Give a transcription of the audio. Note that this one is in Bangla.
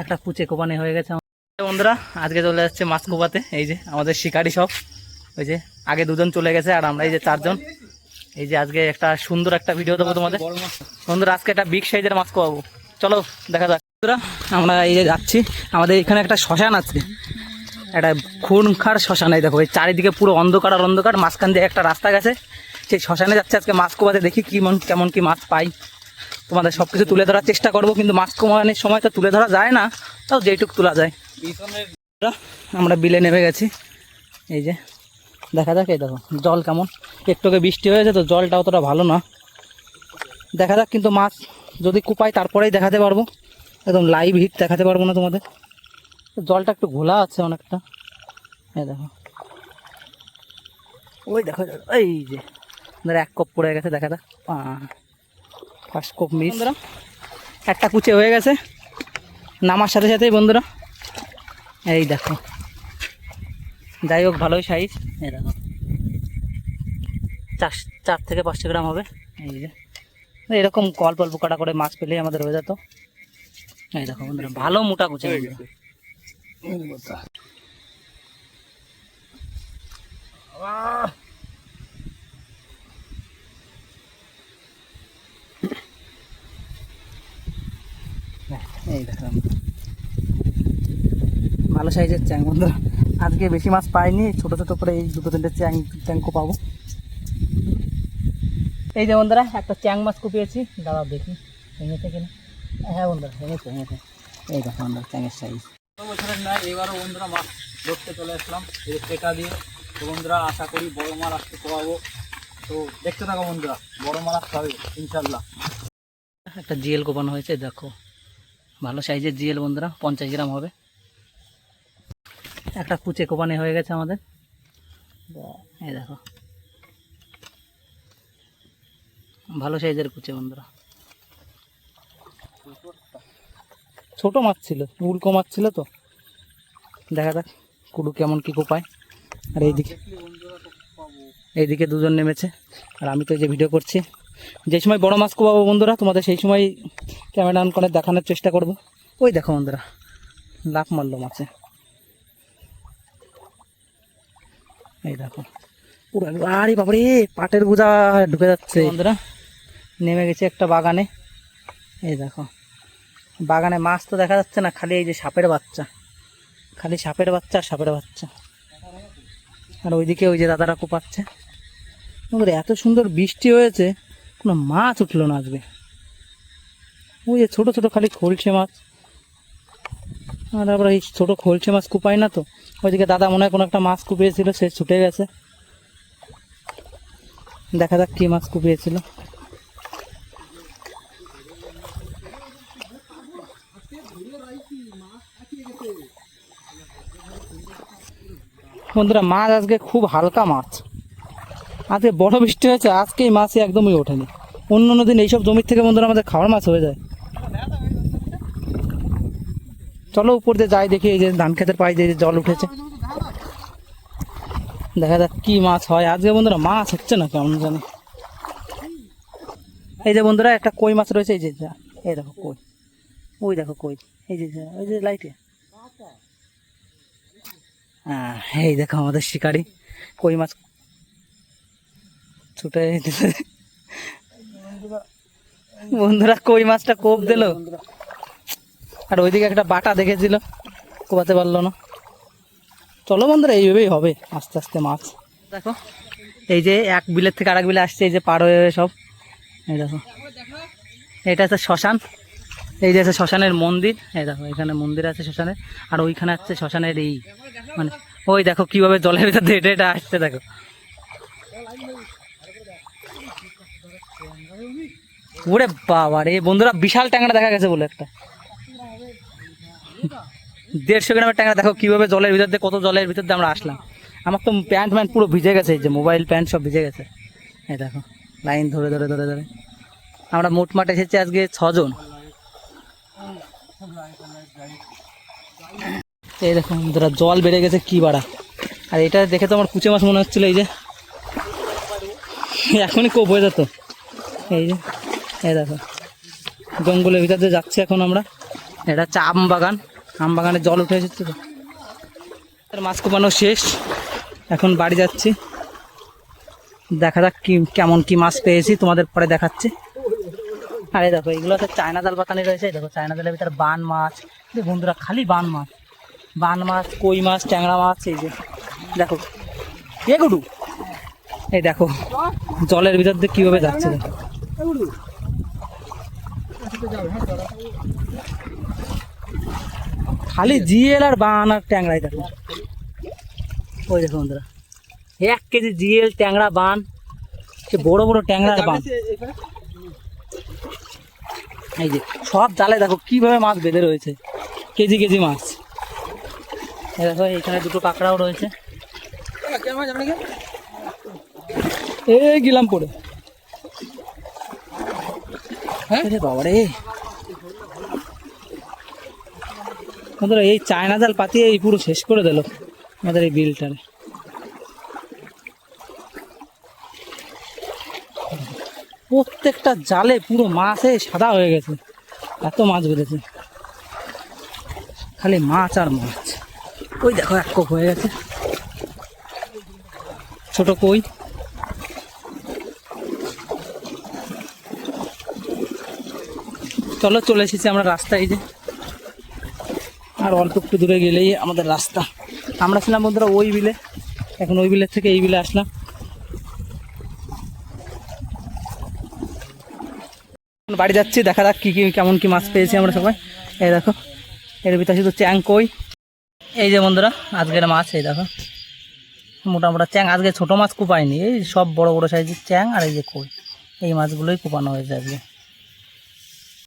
একটা কুচে কোপানে হয়ে গেছে। বন্ধুরা, আজকে চলে যাচ্ছে মাছ কোপাতে। এই যে আমাদের শিকারি সব। ওই যে আগে দুজন চলে গেছে আর আমরা এই যে চারজন। এই যে আজকে একটা সুন্দর একটা ভিডিও দেবো তোমাদের। বন্ধুরা, আজকে একটা বিগ সাইজের মাছ কোয়াবো চলো, দেখা যাক। বন্ধুরা, আমরা এই যে যাচ্ছি। আমাদের এখানে একটা শ্মশান আছে। একটা খুনখার শ্মশান। এই দেখো, এই চারিদিকে পুরো অন্ধকার আর অন্ধকার। মাঝখান দিয়ে একটা রাস্তা গেছে। সেই শ্মশানে যাচ্ছে, আজকে মাছ কোপাতে দেখি কেমন কেমন কি মাছ পাই। তোমাদের সব কিছু তুলে ধরার চেষ্টা করব, কিন্তু মাছ কোমানোর সময় তো তুলে ধরা যায় না, তাও যেইটুক তোলা যায়। আমরা বিলে নেমে গেছি। এই যে, দেখা যাক, এই দেখো, জল কেমন। একটুকে বৃষ্টি হয়েছে, তো জলটা অতটা ভালো না। দেখা যাক, কিন্তু মাছ যদি কুপাই, তারপরেই দেখাতে পারব। একদম লাইভ হিট দেখাতে পারব না তোমাদের। জলটা একটু ঘোলা আছে অনেকটা। এই দেখো। ওই দেখো, এই যে ধর এক কপ পড়ে গেছে দেখা যাক। First cop miss. একটা কুচে হয়ে গেছে। নামার সাথে সাথেই বন্ধুরা। এই দেখো। যাই হোক ভালোই সাইজ এই দেখো। চার চার থেকে পাঁচশো গ্রাম হবে। এই যে। এরকম অল্প অল্প কাটা করে মাছ পেলেই আমাদের হয়ে যেত। এই দেখো বন্ধুরা ভালো মোটা কুচে বন্ধুরা। এই দেখো ভালো সাইজের চ্যাং বন্ধুরা আজকে বেশি মাছ পাইনি, ছোট ছোট করে এই দুটো তিনটে চ্যাং, চ্যাংকো পাবো। এই যে বন্ধুরা, একটা চ্যাং মাছ কুপিয়েছি। দাদা দেখি, ভেঙেছে কিনা? হ্যাঁ বন্ধুরা, ভেঙেছে ভেঙেছে। এই দেখো বন্ধুরা, চ্যাংয়ের সাইজ বছরের নয় এবারও বন্ধুরা মাছ ধরতে চলে আসলাম। এই পেটা দিয়ে। তো বন্ধুরা, আশা করি বড় মাছ আসতে পাবো। তো দেখতে থাকো বন্ধুরা, বড় মাছ আসতে হবে ইনশাল্লাহ একটা জিএল কোপানো হয়েছে, দেখো। ভালো সাইজের জিএল বন্ধুরা, পঞ্চাশ গ্রাম হবে। একটা কুচে কোপানি হয়ে গেছে আমাদের। এই দেখো। ভালো সাইজের কুচে বন্ধুরা। ছোট মাছ ছিল উল্কো মাছ ছিল তো। দেখা যাক কুড়ু কেমন কি কোপায়। আর এইদিকে এইদিকে দুজন নেমেছে। আর আমি তো এই যে ভিডিও করছি যে সময় বড় মাছ কোপাবো বন্ধুরা তোমাদের সেই সময় ক্যামেরা অন করে দেখানোর চেষ্টা করব। ওই দেখো বন্ধুরা লাফ মারলো মাছে। এই দেখো পুরো আরে বাবারে পাটের বোঝা ঢুকে যাচ্ছে। বন্ধুরা নেমে গেছে একটা বাগানে। এই দেখো বাগানে মাছ তো দেখা যাচ্ছে না খালি এই যে সাপের বাচ্চা। খালি সাপের বাচ্চা আর সাপের বাচ্চা। আর ওইদিকে ওই যে দাদারা কোপাচ্ছে। এত সুন্দর বৃষ্টি হয়েছে। কোনো মাছ উঠল না আজকে। ওই যে ছোটো ছোটো খালি খোলছে মাছ। আর আমরা এই ছোটো খোলছে মাছ কুপাই না তো। ওইদিকে দাদা মনে হয় কোনো একটা মাছ কুপিয়েছিল, সে ছুটে গেছে। দেখা যাক কী মাছ কুপিয়েছিল। বন্ধুরা, মাছ আজকে খুব হালকা মাছ। আজকে বড় বৃষ্টি হয়েছে আজকে এই মাছই একদমই ওঠেনি। অন্য অন্য দিন এইসব জমির থেকে বন্ধুরা আমাদের খাওয়ার মাছ হয়ে যায়। চলো উপর দিয়ে যাই দেখি এই যে ধান খেতের পায়ে যে জল উঠেছে। দেখা যাক কি মাছ হয়। আজকে বন্ধুরা মাছ হচ্ছে না কেমন জানি। এই যে বন্ধুরা একটা কই মাছ রয়েছে এই যে যা, এই দেখো কই। ওই দেখো কই এই যে ওই যে লাইটে। হ্যাঁ এই দেখো আমাদের শিকারি। কই মাছ ছুটে বন্ধুরা কই মাছটা কোপ দিল? আর ওইদিকে একটা বাটা দেখেছিল, কোপাতে পারল না। চলো বন্ধুরা, এইভাবেই হবে আস্তে আস্তে মাছ। দেখো, এই যে এক বিলের থেকে আরেক বিলে আসছে, এই যে পার হয়ে সব। এই দেখো, এটা হচ্ছে শ্মশান। এই যে আছে শ্মশানের মন্দির। এই দেখো, এখানে মন্দির আছে শ্মশানের আর ওইখানে আছে শ্মশানের এই মানে ওই দেখো কীভাবে জলের ভিতর হেঁটে হেঁটে আসছে, দেখো। ওরে বাবা রে, বন্ধুরা বিশাল ট্যাংরা দেখা গেছে বলে একটা। দেড়শো গ্রামের ট্যাংরা দেখো কীভাবে জলের ভিতর দিয়ে, কত জলের ভিতর দিয়ে আমরা আসলাম। আমার তো প্যান্ট ম্যান্ট পুরো ভিজে গেছে, এই যে মোবাইল প্যান্ট সব ভিজে গেছে। এই দেখো, লাইন ধরে ধরে ধরে ধরে। আমরা মোটমাট এসেছি আজকে ছজন। এই দেখো বন্ধুরা, জল বেড়ে গেছে কি বাড়া। আর এটা দেখে তো আমার কুচে মাছ মনে হচ্ছিল, এই যে। এখনই কোপ হয়ে যেত। এই যে। এই দেখো, জঙ্গলের ভিতর দিয়ে যাচ্ছি এখন আমরা। এটা হচ্ছে আম বাগান। আম বাগানে জল উঠে এসেছে তো। মাছ কোপানো শেষ। এখন বাড়ি যাচ্ছি। দেখা যাক কি, কেমন কি মাছ পেয়েছি, তোমাদের পরে দেখাচ্ছি। আরে দেখো, এগুলো হচ্ছে চায়না জাল পাতানি রয়েছে। দেখো, চায়না জালের ভিতরে বান মাছ। বন্ধুরা, খালি বান মাছ। বান মাছ, কই মাছ, ট্যাংরা মাছ, এই যে, দেখো। এ এই দেখো, জলের ভিতর দিয়ে কীভাবে যাচ্ছে দেখো। খালি জিএল আর বান আর ট্যাংরাই দেখো। ওই দেখো বন্ধুরা, এক কেজি জিএল, ট্যাংরা, বান, সে বড় বড় ট্যাংরা আর বান। এই যে সব জালে দেখো কীভাবে মাছ বেঁধে রয়েছে, কেজি কেজি মাছ। দেখো, এখানে দুটো কাঁকড়াও রয়েছে। এই গেলাম পড়ে হ্যাঁ? রে বাবা রে বন্ধুরা, এই চায়না জাল পাতিয়ে এই পুরো শেষ করে দিল আমাদের এই বিলটারে। প্রত্যেকটা জালে পুরো মাছে সাদা হয়ে গেছে, এত মাছ বেঁধেছে। খালি মাছ আর মাছ। ওই দেখো, এক কোপ হয়ে গেছে। ছোট কই? চলো, চলে এসেছি আমরা রাস্তায় যে। আর অল্প একটু দূরে গেলেই আমাদের রাস্তা। আমরা ছিলাম বন্ধুরা ওই বিলে, এখন ওই বিলের থেকে এই বিলে আসলাম। বাড়ি যাচ্ছি, দেখা যাক কী কী, কেমন কি মাছ পেয়েছি আমরা সবাই। এই দেখো, এর ভিতরে শুধু চ্যাং কই। এই যে বন্ধুরা, আজকের মাছ, এই দেখো। মোটামোটা চ্যাং, আজকে ছোট মাছ কুপায়নি এই সব বড় বড় সাইজের চ্যাং আর এই যে কই। এই মাছগুলোই কুপানো হয়েছে আজকে।